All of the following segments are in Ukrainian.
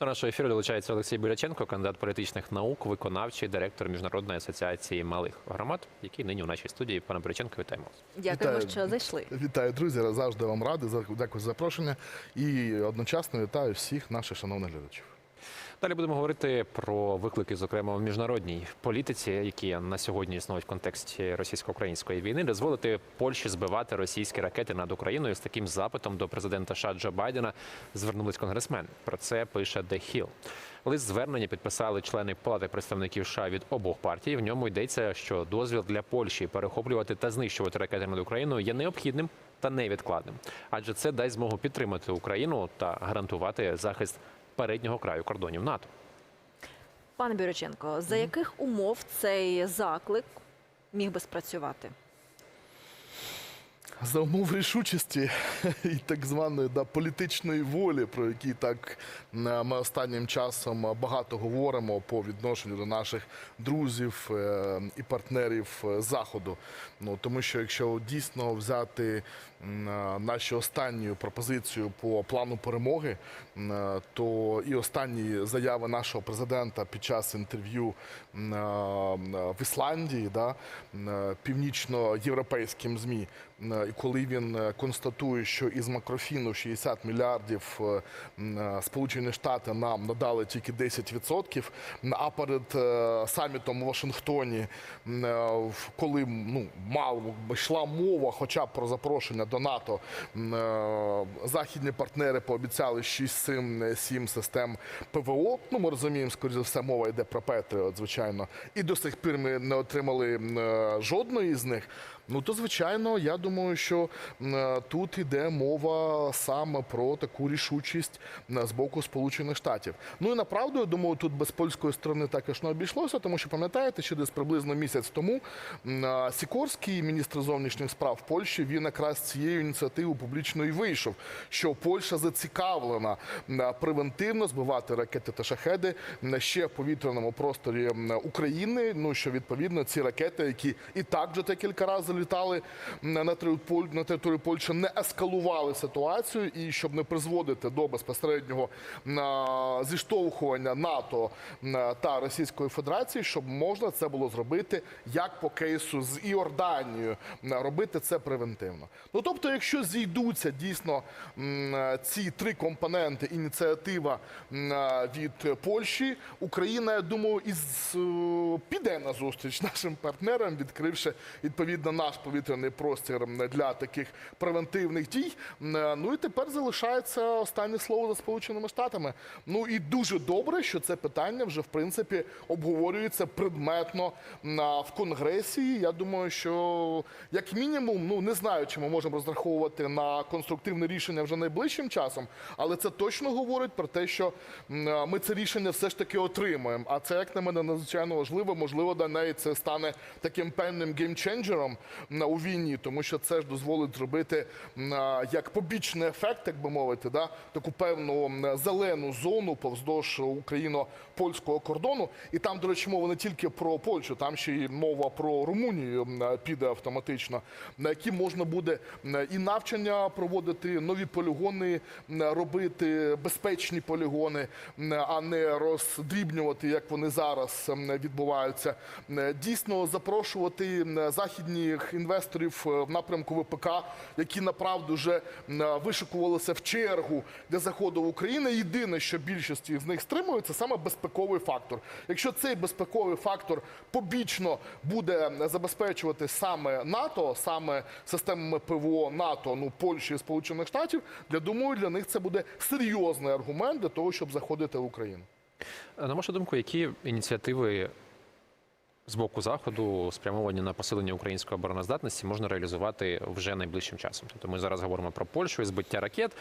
До нашого ефіру долучається Олексій Буряченко, кандидат політичних наук, виконавчий директор Міжнародної асоціації малих громад, який нині у нашій студії. Пане Буряченко, вітаємо вас. Дякуємо, Вітаю. що зайшли. Вітаю, друзі. Завжди вам радий. За- Дякую за запрошення. І одночасно вітаю всіх наших шановних глядачів. Далі будемо говорити про виклики, зокрема в міжнародній політиці, які на сьогодні існують в контексті російсько-української війни, дозволити Польщі збивати російські ракети над Україною з таким запитом до президента США Джо Байдена звернулись конгресмени. Про це пише The Hill. Лист звернення підписали члени Палати представників США від обох партій. В ньому йдеться, що дозвіл для Польщі перехоплювати та знищувати ракети над Україною є необхідним та невідкладним, адже це дасть змогу підтримати Україну та гарантувати захист переднього краю кордонів НАТО. Пане Біроченко, за яких умов цей заклик міг би спрацювати? За умов рішучості і так званої да, політичної волі, про які так е, ми останнім часом багато говоримо по відношенню до наших друзів е, і партнерів е, заходу. Ну тому що якщо дійсно взяти нашу останню пропозицію по плану перемоги, то і останні заяви нашого президента під час інтерв'ю в Ісландії, да, північноєвропейським змі. Коли він е, констатує, що із макрофіну 60 мільярдів е, е, Сполучені Штати нам надали тільки 10%, м, а перед самітом у Вашингтоні, коли ну, мало йшла мова хоча б про запрошення до НАТО, західні партнери пообіцяли 6-7 систем ПВО. Ну, ми розуміємо, скоріш за все, мова йде про Петріот, звичайно. І до сих пір ми не отримали жодної з них. Ну то звичайно, я думаю, що е, тут іде мова саме про таку рішучість з боку Сполучених Штатів. Ну і направду, я думаю, тут без польської сторони також не обійшлося, тому що пам'ятаєте, що десь приблизно місяць тому е, Сікорський, міністр зовнішніх справ Польщі, він якраз цією ініціативою публічно і вийшов, що Польща зацікавлена е, превентивно збивати ракети та шахеди м, ще в повітряному просторі України. Ну що відповідно ці ракети, які і так вже декілька разів літали на територію Поль- на Польщі, не ескалували ситуацію і щоб не призводити до безпосереднього зіштовхування НАТО та Російської Федерації, щоб можна це було зробити як по кейсу з Іорданією, робити це превентивно. Ну тобто, якщо зійдуться дійсно ці три компоненти ініціатива від Польщі, Україна, я думаю, із піде на зустріч нашим партнерам, відкривши відповідно наш повітряний простір для таких превентивних дій. Е, Ну і тепер залишається останнє слово за Сполученими Штатами. Ну і дуже добре, що це питання вже в принципі обговорюється предметно в Конгресі. Я думаю, що як мінімум, ну не знаю, чи ми можемо розраховувати на конструктивне рішення вже найближчим часом, але це точно говорить про те, що е, ми це рішення все ж таки отримаємо. А це як на мене надзвичайно важливо. Можливо, для неї це стане таким певним геймченджером у війні, тому що це ж дозволить зробити як побічний ефект, так би мовити, да таку певну зелену зону повздовж україно-польського кордону. І там, до речі, мова не тільки про Польщу, там ще й мова про Румунію піде автоматично, на які можна буде і навчання проводити, нові полігони робити, безпечні полігони, а не роздрібнювати, як вони зараз відбуваються. Дійсно запрошувати м, західних інвесторів е, в напрямку ВПК, які направду вже вишикувалися в чергу для заходу в Україну. Єдине, що більшість з них стримує, це саме безпековий фактор. Якщо цей безпековий фактор побічно буде забезпечувати саме НАТО, саме системами ПВО НАТО, ну Польщі і Сполучених Штатів, я думаю, для них це буде серйозний аргумент для того, щоб заходити в Україну. На вашу думку, які ініціативи з боку заходу спрямовані на посилення української обороноздатності можна реалізувати вже найближчим часом? Тобто ми зараз говоримо про Польщу і збиття ракет.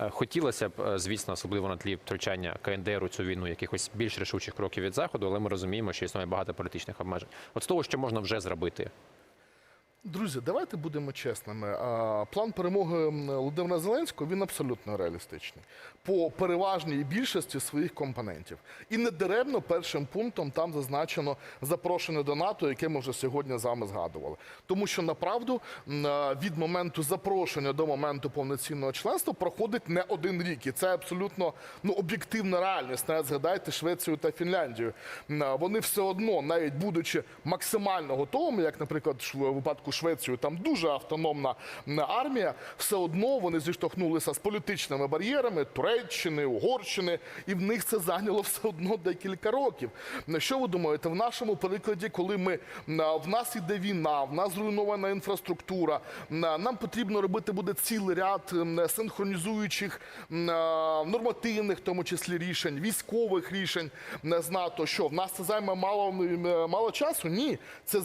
Е, Хотілося б, е, звісно, особливо на тлі втручання КНДР у цю війну, якихось більш рішучих кроків від заходу, але ми розуміємо, що існує багато політичних обмежень. От з того, що можна вже зробити, Друзі, давайте будемо чесними. План перемоги Володимира Зеленського він абсолютно реалістичний по переважній більшості своїх компонентів. І не даремно першим пунктом там зазначено запрошення до НАТО, яке ми вже сьогодні з вами згадували. Тому що направду від моменту запрошення до моменту повноцінного членства проходить не один рік, і це абсолютно ну об'єктивна реальність. Навіть згадайте Швецію та Фінляндію. Вони все одно, навіть будучи максимально готовими, як, наприклад, в випадку Швеції, там дуже автономна армія, все одно вони зіштовхнулися з політичними бар'єрами Туреччини, Угорщини, і в них це зайняло все одно декілька років. Що ви думаєте, в нашому прикладі, коли ми в нас іде війна, в нас зруйнована інфраструктура, нам потрібно робити буде цілий ряд синхронізуючих нормативних, в тому числі рішень, військових рішень з НАТО. Що в нас це займе мало, мало часу? Ні, це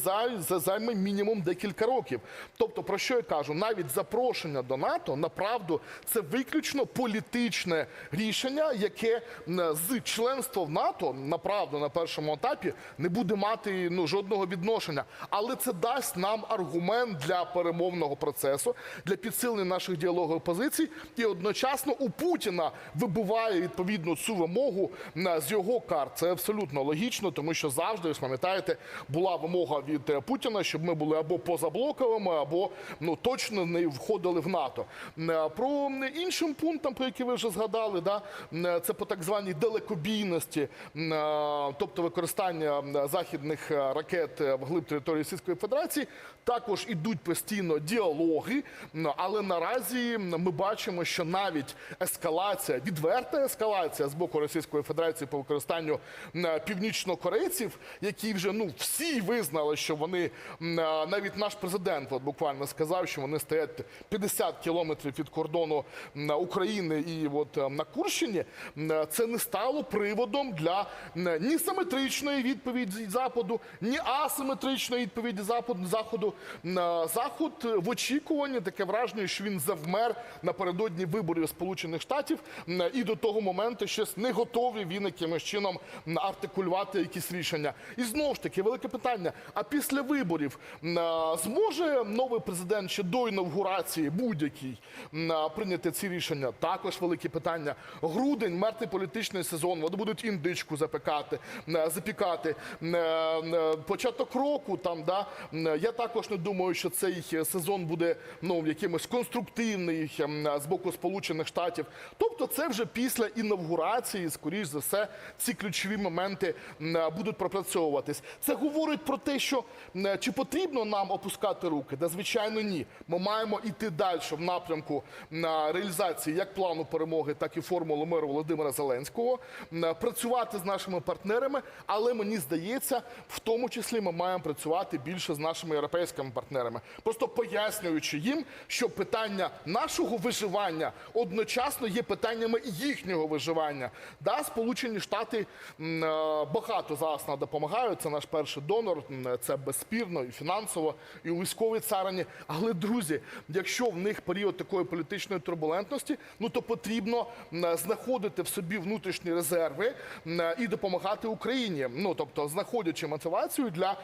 займе мінімум декілька років. Тобто, про що я кажу? Навіть запрошення до НАТО направду це виключно політичне рішення, яке з членства в НАТО направду на першому етапі не буде мати ну жодного відношення. Але це дасть нам аргумент для перемовного процесу, для підсилення наших діалогових позицій, і одночасно у Путіна вибиває відповідно цю вимогу з його карт. Це абсолютно логічно, тому що завжди, ви пам'ятаєте, була вимога від е, Путіна, щоб ми були або позаблоковими, або ну точно не входили в НАТО. Е, Про іншим пунктам, про які ви вже згадали, да е, це по так званій далекобійності, е, тобто використання західних ракет е, вглиб території Російської Федерації. Також ідуть постійно діалоги, але наразі ми бачимо, що навіть ескалація, відверта ескалація з боку Російської Федерації по використанню північнокорейців, які вже ну всі визнали, що вони навіть наш президент от буквально сказав, що вони стоять 50 кілометрів від кордону України і от е, на Курщині. Це не стало приводом для ні симетричної відповіді Западу, ні асиметричної відповіді заходу. Заход е, в очікуванні таке враження, що він завмер напередодні виборів Сполучених Штатів і до того моменту щось не готовий він якимось чином артикулювати якісь рішення. І знову ж таки, велике питання: а після виборів а, зможе новий президент ще до інавгурації будь-який прийняти ці рішення? Також велике питання. Грудень, мертвий політичний сезон. Вони будуть індичку запікати. М, Початок року там, да я також не думаю, що цей сезон буде ну якимось конструктивний з боку Сполучених Штатів. Тобто, це вже після інавгурації, скоріш за все, ці ключові моменти будуть пропрацьовуватись. Це говорить про те, що чи потрібно нам опускати руки? Да, звичайно, ні. Ми маємо йти далі в напрямку реалізації як плану перемоги, так і формули миру Володимира Зеленського, працювати з нашими партнерами, але мені здається, в тому числі ми маємо працювати більше з нашими європейськими партнерами, просто пояснюючи їм, що питання нашого виживання одночасно є питаннями їхнього виживання. Да, Сполучені Штати багато зараз нам допомагають. Це наш перший донор. Це безспірно і фінансово, і у військовій царині. Але друзі, якщо в них період такої політичної турбулентності, ну то потрібно знаходити в собі внутрішні резерви і допомагати Україні. Ну тобто, знаходячи мотивацію для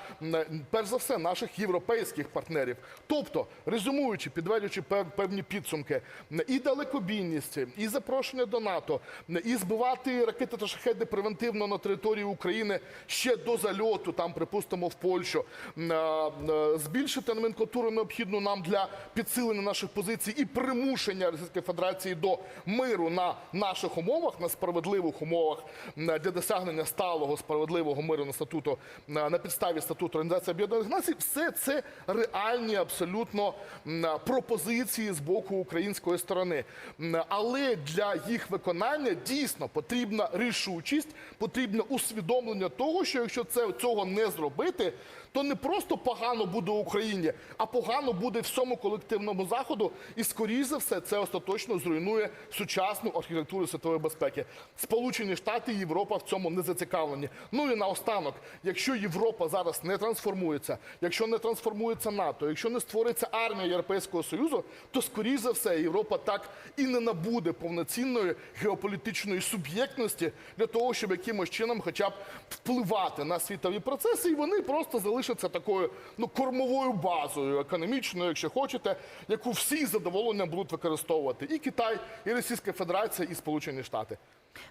перш за все наших європейських партнерів. Тобто, резюмуючи, підведучи пев- певні підсумки, і далекобійність, і запрошення до НАТО, і збивати ракети та шахеди превентивно на території України ще до зальоту, там припустимо в Польщу, м, збільшити номенклатуру необхідну нам для підсилення наших позицій і примушення Російської Федерації до миру на наших умовах, на справедливих умовах для досягнення сталого справедливого миру на статуту на підставі статуту Організації Об'єднаних Націй, все це реальні абсолютно пропозиції з боку української сторони. Але для їх виконання дійсно потрібна рішучість, потрібне усвідомлення того, що якщо це цього не зробити, то не просто погано буде Україні, а погано буде всьому колективному заходу. І скоріш за все, це остаточно зруйнує сучасну архітектуру світової безпеки. Сполучені Штати і Європа в цьому не зацікавлені. Ну і наостанок, якщо Європа зараз не трансформується, якщо не трансформується НАТО, якщо не створиться армія Європейського Союзу, то скоріш за все Європа так і не набуде повноцінної геополітичної суб'єктності для того, щоб якимось чином, хоча б впливати на світові процеси, і вони просто залишаться такою ну кормовою. базою економічною, якщо хочете, яку всі з задоволенням будуть використовувати і Китай, і Російська Федерація, і Сполучені Штати.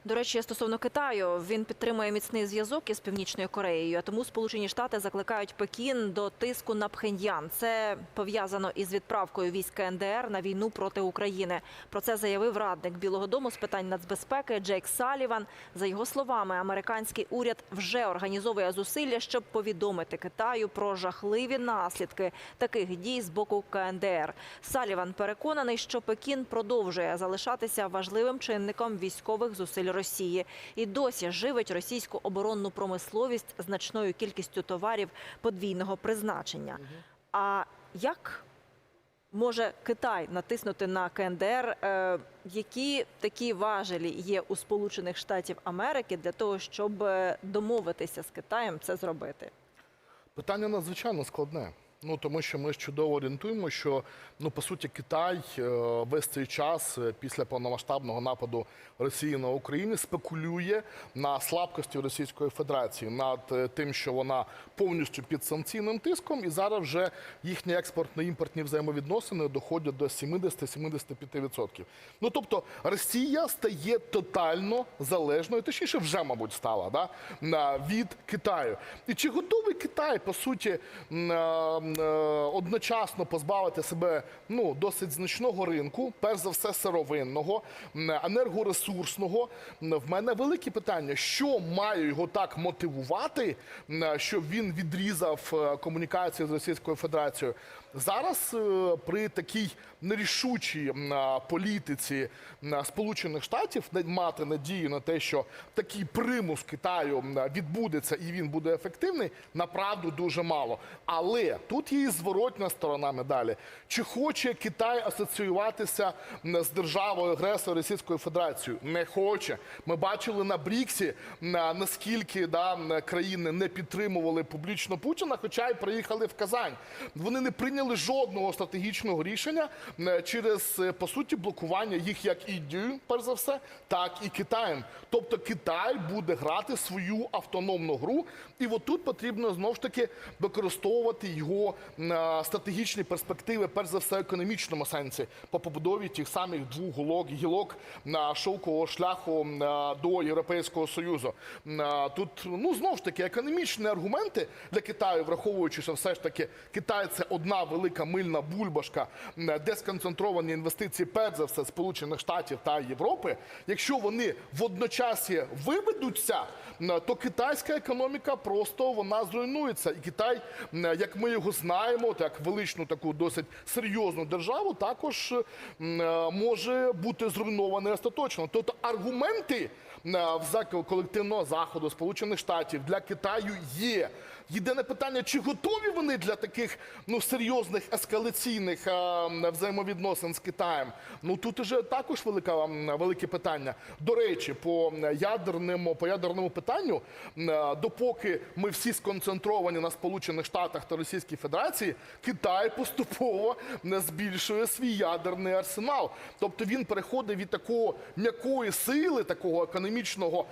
До речі, стосовно Китаю, він підтримує міцний зв'язок із Північною Кореєю, а тому Сполучені Штати закликають Пекін до тиску на Пхеньян. Це пов'язано із відправкою військ КНДР на війну проти України. Про це заявив радник Білого Дому з питань нацбезпеки Джейк Саліван. За його словами, американський уряд вже організовує зусилля, щоб повідомити Китаю про жахливі наслідки таких дій з боку КНДР. Саліван переконаний, що Пекін продовжує залишатися важливим чинником військових зусиль Росії і досі живить російську оборонну промисловість значною кількістю товарів подвійного призначення. А як може Китай натиснути на КНДР? Е, які такі важелі є у Сполучених Штатів Америки для того, щоб е, домовитися з Китаєм це зробити? Питання надзвичайно складне. Ну тому що ми чудово орієнтуємо, що ну по суті Китай е, весь цей час е, після повномасштабного нападу Росії на Україну спекулює на слабкості Російської Федерації над е, тим, що вона повністю під санкційним тиском, і зараз вже їхні експортно-імпортні взаємовідносини доходять до 70-75%. Ну тобто Росія стає тотально залежною, точніше, вже мабуть стала да, від Китаю. І чи готовий Китай по суті одночасно позбавити себе ну досить значного ринку, перш за все сировинного, енергоресурсного? В мене велике питання: що має його так мотивувати, щоб він відрізав е, комунікацію з Російською Федерацією? Зараз е, при такій нерішучій політиці Сполучених Штатів мати надію на те, що такий примус Китаю відбудеться і він буде ефективний, направду дуже мало. Але тут є і зворотня сторона медалі. Чи хоче Китай асоціюватися з державою агресором Російською Федерацією? Не хоче. Ми бачили на Бріксі наскільки да, країни не підтримували публічно Путіна, хоча й приїхали в Казань. Вони не прийняли жодного стратегічного рішення через е, по суті блокування їх як ідею, перш за все, так і Китаєм. Тобто Китай буде грати свою автономну гру, і от тут потрібно знову ж таки використовувати його м, стратегічні перспективи, перш за все, в економічному сенсі по побудові тих самих двох гілок, гілок на шовкового шляху до Європейського Союзу. Тут ну знову ж таки економічні аргументи для Китаю, враховуючи, що все ж таки Китай це одна велика мильна бульбашка, де сконцентровані інвестиції, перш за все, Сполучених Штатів та Європи. Якщо вони водночасі виведуться, то китайська економіка просто вона зруйнується. І Китай, як ми його знаємо, так величну таку досить серйозну державу, також е, може бути зруйноване остаточно. Тобто аргументи в зак- колективного заходу Сполучених Штатів для Китаю є. Єдине питання, чи готові вони для таких ну серйозних ескалаційних а, взаємовідносин з Китаєм? Ну тут уже також велика велике питання. До речі, по ядерному по ядерному питанню, допоки ми всі сконцентровані на Сполучених Штатах та Російській Федерації, Китай поступово м, збільшує свій ядерний арсенал. Тобто він переходить від такого м'якої сили, такого економічного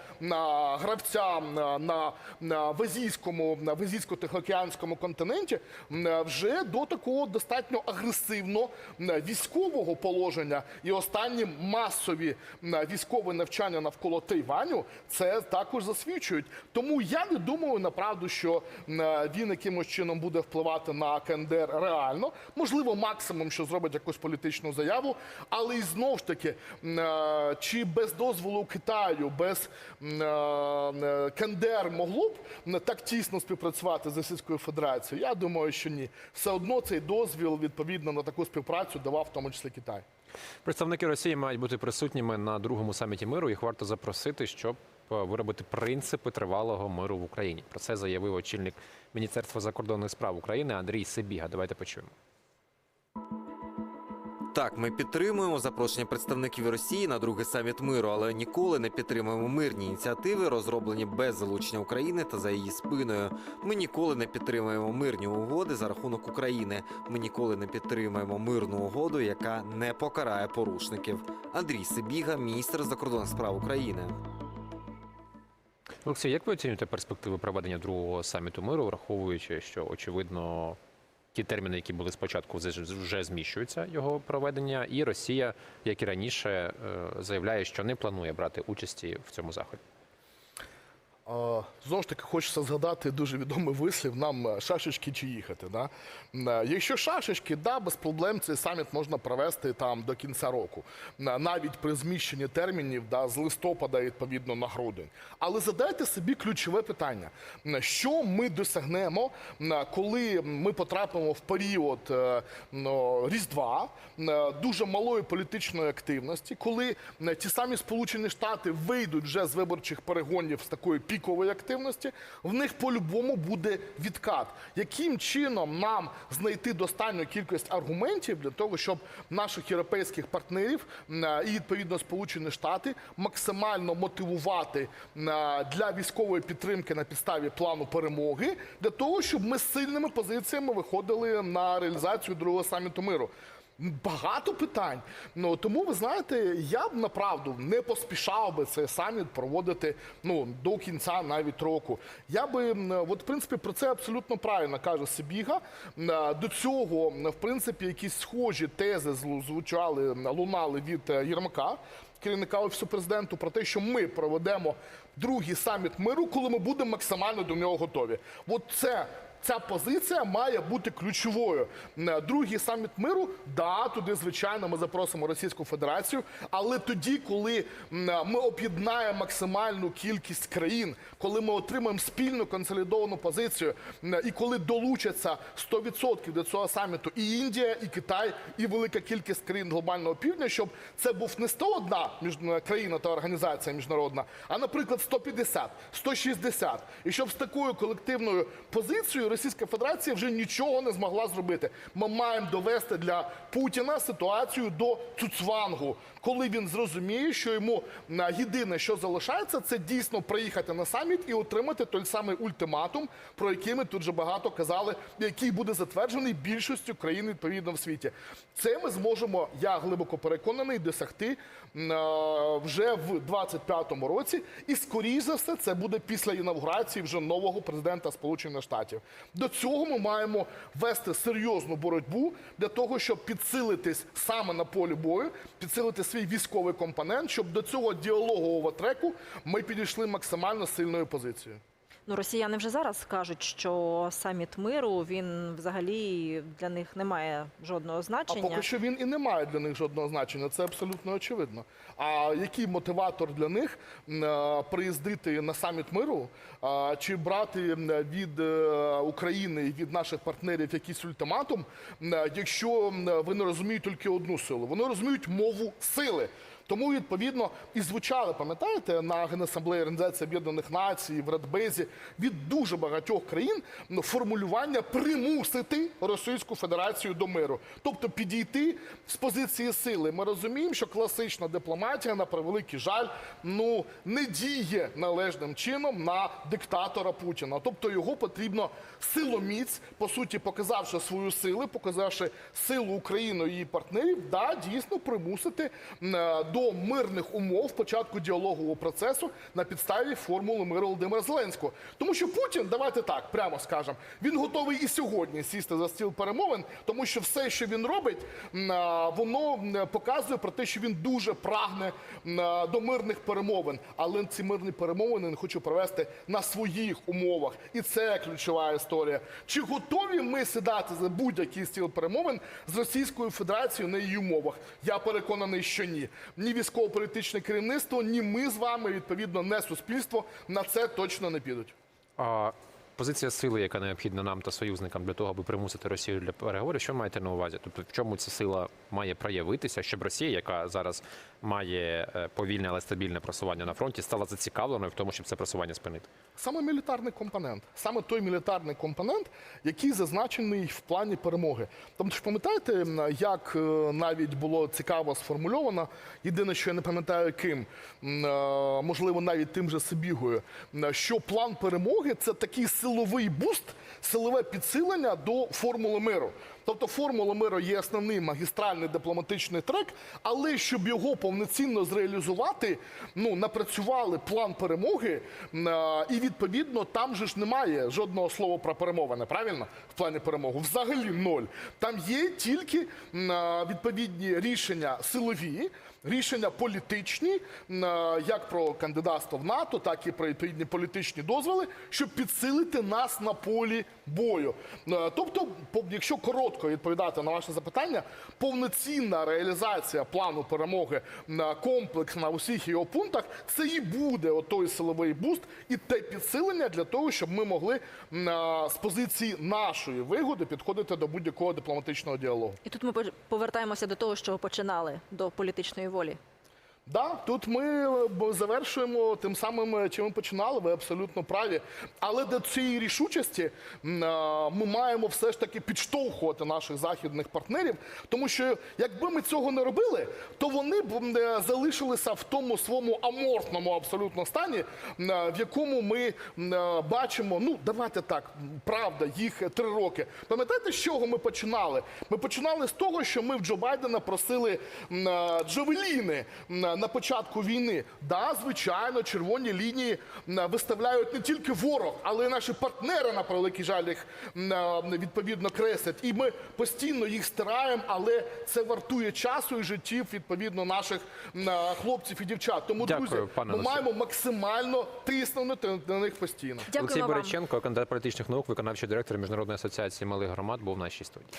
гравця на, на, на в азійському на азійсько-тихоокеанському континенті вже до такого достатньо агресивно військового положення. І останні масові військові навчання навколо Тайваню це також засвідчують. Тому я не думаю направду, що він якимось чином буде впливати на КНДР реально. Можливо, максимум, що зробить якусь політичну заяву, але і знову ж таки, е, чи без дозволу Китаю, без е, е, КНДР могло б так тісно співпрацювати з Російською Федерацією? Я думаю, що ні. Все одно цей дозвіл відповідно на таку співпрацю давав в тому числі Китай. Представники Росії мають бути присутніми на другому саміті миру. Їх варто запросити, щоб е, виробити принципи тривалого миру в Україні. Про це заявив очільник Міністерства закордонних справ України Андрій Сибіга. Давайте почуємо. Так, ми підтримуємо запрошення представників Росії на другий саміт миру, але ніколи не підтримуємо мирні ініціативи, розроблені без залучення України та за її спиною. Ми ніколи не підтримуємо мирні угоди за рахунок України. Ми ніколи не підтримуємо мирну угоду, яка не покарає порушників. Андрій Сибіга, міністр закордонних справ України. Олексій, як ви оцінюєте перспективи проведення другого саміту миру, враховуючи, що очевидно ті терміни, які були спочатку, вже- зміщуються його проведення. І Росія, як і раніше, е, заявляє, що не планує брати участі в цьому заході. Знову ж таки, хочеться згадати дуже відомий вислів: нам е, шашечки чи їхати. Да? Е, Якщо шашечки, да, без проблем цей саміт можна провести там до кінця року, Е, навіть при зміщенні термінів да, з листопада відповідно на грудень. Але задайте собі ключове питання: що ми досягнемо, коли ми потрапимо в період ну, Різдва, дуже малої політичної активності, коли ті самі Сполучені Штати вийдуть вже з виборчих перегонів з такої пікової активності, в них по-любому буде відкат. Яким чином нам знайти достатню кількість аргументів для того, щоб наших європейських партнерів е, і відповідно Сполучені Штати максимально мотивувати е, для військової підтримки на підставі плану перемоги, для того, щоб ми з сильними позиціями виходили на реалізацію другого саміту миру. Багато питань. Ну тому ви знаєте, я б направду не поспішав би цей саміт проводити ну до кінця навіть року. Я би от в принципі про це абсолютно правильно каже Сибіга. До цього в принципі якісь схожі тези звучали лунали від е, Єрмака. Керівника офісу президенту про те, що ми проведемо другий саміт миру, коли ми будемо максимально до нього готові. От це Ця позиція має бути ключовою. Другий саміт миру, да, туди звичайно ми запросимо Російську Федерацію, але тоді, коли ми об'єднаємо максимальну кількість країн, коли ми отримаємо спільну консолідовану позицію, і коли долучаться 100% до цього саміту і Індія, і Китай, і велика кількість країн глобального півдня, щоб це був не 101 між- країна та організація міжнародна, а, наприклад, 150, 160. І щоб з такою колективною позицією Російська Федерація вже нічого не змогла зробити. Ми маємо довести для Путіна ситуацію до цуцвангу, коли він зрозуміє, що йому єдине, що залишається, це дійсно приїхати на саміт і отримати той самий ультиматум, про який ми тут же багато казали, який буде затверджений більшістю країн відповідно в світі. Це ми зможемо, я глибоко переконаний, досягти вже в 25-му році. І скоріш за все, це буде після інавгурації вже нового президента Сполучених Штатів. До цього ми маємо вести серйозну боротьбу для того, щоб підсилитись саме на полі бою, підсилити свій військовий компонент, щоб до цього діалогового треку ми підійшли максимально сильною позицією. Ну, росіяни вже зараз кажуть, що саміт миру він взагалі для них не має жодного А значення. поки що він і не має для них жодного значення. Це абсолютно очевидно. А який мотиватор для них е, приїздити на саміт миру а, чи брати від е, України і від наших партнерів якийсь ультиматум, якщо вони розуміють тільки одну силу? Вони розуміють мову сили. Тому відповідно і звучали, пам'ятаєте, на Генасамблеї Організації Об'єднаних Націй в Радбезі від дуже багатьох країн ну, формулювання примусити Російську Федерацію до миру, тобто підійти з позиції сили. Ми розуміємо, що класична дипломатія, на превеликий жаль, ну не діє належним чином на диктатора Путіна. Тобто його потрібно силоміць, по суті, показавши свою силу, показавши силу України і її партнерів, да, дійсно примусити е, до мирних умов початку діалогового процесу на підставі формули миру Володимира Зеленського. Тому що Путін, давайте так, прямо скажемо, він готовий і сьогодні сісти за стіл перемовин, тому що все, що він робить, воно показує про те, що він дуже прагне до мирних перемовин. Але ці мирні перемовини він хоче провести на своїх умовах. І це ключова історія. Чи готові ми сідати за будь-який стіл перемовин з Російською Федерацією на її умовах? Я переконаний, що ні. Ні військово-політичне керівництво, ні ми з вами, відповідно, не суспільство на це точно не підуть. А позиція сили, яка необхідна нам та союзникам для того, аби примусити Росію для переговорів, що маєте на увазі? Тобто, в чому ця сила має проявитися, щоб Росія, яка зараз має е, повільне, але стабільне просування на фронті, стала зацікавленою в тому, щоб це просування спинити? Саме мілітарний компонент, саме той мілітарний компонент, який зазначений в плані перемоги. Тому ж пам'ятаєте, як е, навіть було цікаво сформульовано, єдине, що я не пам'ятаю ким, е, можливо, навіть тим же Сибігою, що план перемоги це такий силовий буст, силове підсилення до формули миру. Тобто формула миру є основний магістральний дипломатичний трек, але щоб його повноцінно зреалізувати, ну напрацювали план перемоги, і відповідно там же ж немає жодного слова про перемовини, правильно? В плані перемоги. Взагалі ноль. Там є тільки відповідні рішення силові. Рішення політичні, як про кандидатство в НАТО, так і про відповідні політичні дозволи, щоб підсилити нас на полі бою. Е, Тобто, якщо коротко відповідати на ваше запитання, повноцінна реалізація плану перемоги на комплекс на усіх його пунктах, це і буде отой силовий буст і те підсилення для того, щоб ми могли з позиції нашої вигоди підходити до будь-якого дипломатичного діалогу. І тут ми повертаємося до того, чого починали до політичної волі. Да, тут ми е, завершуємо тим самим, е, чим ми починали. Ви абсолютно праві. Але до цієї рішучості ми маємо все ж таки підштовхувати наших західних партнерів, тому що якби ми цього не робили, то вони б е, залишилися в тому своєму аморфному абсолютно стані, е, в якому ми е, бачимо. Ну давайте так, правда, їх е, три роки. Пам'ятаєте, з чого ми починали? Ми починали з того, що ми в Джо Байдена просили е, джавеліни на початку війни. Да, звичайно, червоні лінії виставляють не тільки ворог, але й наші партнери, на превеликий жаль, їх е, відповідно креслять. І ми постійно їх стираємо, але це вартує часу і життів відповідно наших е, хлопців і дівчат. Тому, Дякую, друзі, пане ми маємо максимально тиснути на них постійно. Олексій вам. Бориченко, кандидат політичних наук, виконавчий директор Міжнародної асоціації малих громад, був в нашій студії.